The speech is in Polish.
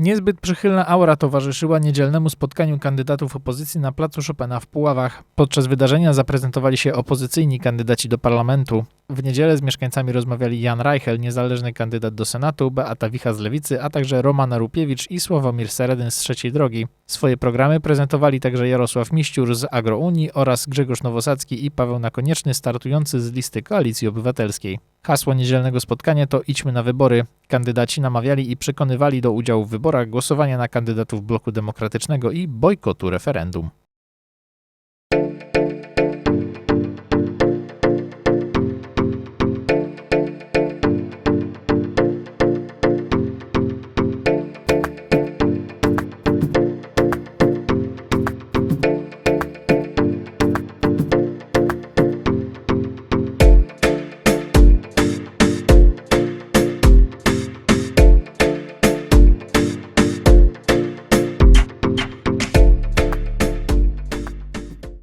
Niezbyt przychylna aura towarzyszyła niedzielnemu spotkaniu kandydatów opozycji na placu Chopina w Puławach. Podczas wydarzenia zaprezentowali się opozycyjni kandydaci do parlamentu. W niedzielę z mieszkańcami rozmawiali Jan Reichel, niezależny kandydat do Senatu, Beata Wicha z Lewicy, a także Roman Rupiewicz i Sławomir Seredyn z Trzeciej Drogi. Swoje programy prezentowali także Jarosław Miściur z Agrounii oraz Grzegorz Nowosadzki i Paweł Nakonieczny startujący z listy Koalicji Obywatelskiej. Hasło niedzielnego spotkania to idźmy na wybory. Kandydaci namawiali i przekonywali do udziału w wyborach, głosowania na kandydatów bloku demokratycznego i bojkotu referendum.